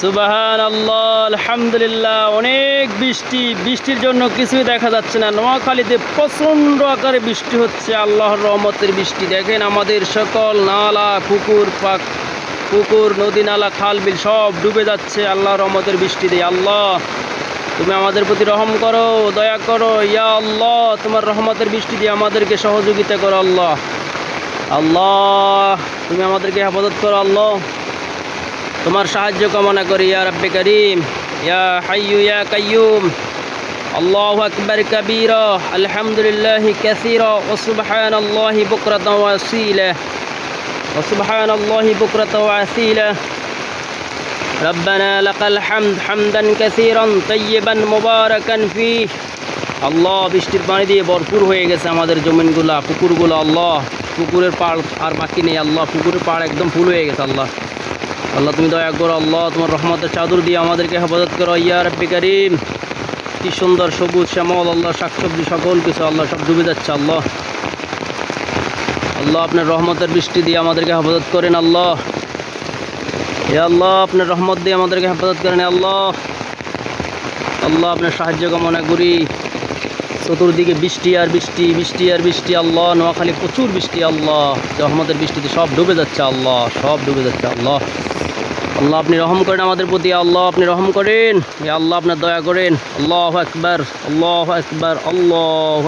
সুবাহান আল্লাহ আলহামদুলিল্লাহ, অনেক বৃষ্টি। বৃষ্টির জন্য কিছুই দেখা যাচ্ছে না। নোয়াখালীতে প্রচণ্ড আকারে বৃষ্টি হচ্ছে। আল্লাহর রহমতের বৃষ্টি। দেখেন আমাদের সকল নালা, পুকুর, পাক, পুকুর, নদী, নালা, খাল, বিল সব ডুবে যাচ্ছে। আল্লাহর রহমতের বৃষ্টি দিয়ে। আল্লাহ, তুমি আমাদের প্রতি রহম করো, দয়া করো। ইয়া আল্লাহ, তোমার রহমতের বৃষ্টি দিয়ে আমাদেরকে সহযোগিতা করো, আল্লাহ। আল্লাহ, তুমি আমাদেরকে হেফাজত করো, আল্লাহ। তোমার সাহায্য কামনা করি ইয়া রব্বে করিম ইয়া হাইয়ু ইয়া কাইয়ুম আল্লাহু আকবার কাবীরা আলহামদুলিল্লাহি কাসীরা ওয়া সুবহানাল্লাহি বুকরাতাও ওয়া আসীলা ওয়া সুবহানাল্লাহি বুকরাতাও ওয়া আসীলা ربنا لك الحمد حمدا كثيرا طيبا مباركا فيه আল্লাহ বৃষ্টির পানি দিয়ে ভরপুর হয়ে গেছে আমাদের জমিনগুলা পুকুরগুলো আল্লাহ পুকুরের পাড় আর বাকি নেই আল্লাহ পুকুরের পাড় একদম ফুল হয়ে গেছে আল্লাহ আল্লাহ, তুমি দয়া করো, আল্লাহ, তোমার রহমতের চাদর দিয়ে আমাদেরকে হেফাজত করো, ইয়া রব্বি করিম। কি সুন্দর সবুজ শ্যামল, আল্লাহ, শাকসবজি, সকল কিছু আল্লাহ, সব ডুবে যাচ্ছে, আল্লাহ। আল্লাহ, আপনার রহমতের বৃষ্টি দিয়ে আমাদেরকে হেফাজত করেন, আল্লাহ। এ আল্লাহ, আপনার রহমত দিয়ে আমাদেরকে হেফাজত করেন আল্লাহ। আল্লাহ, আপনার সাহায্য কামনা করি। চতুর্দিকে বৃষ্টি আর বৃষ্টি বৃষ্টি আর বৃষ্টি, আল্লাহ। নোয়াখালী প্রচুর বৃষ্টি, আল্লাহ। রহমতের বৃষ্টিতে সব ডুবে যাচ্ছে, আল্লাহ, সব ডুবে যাচ্ছে, আল্লাহ। আল্লাহ আপনি রহম করেন আমাদের প্রতি আল্লাহ আপনি রহম করেন। আল্লাহ আপনার দয়া করেন। আল্লাহ একবার আল্লাহ একবার আল্লাহ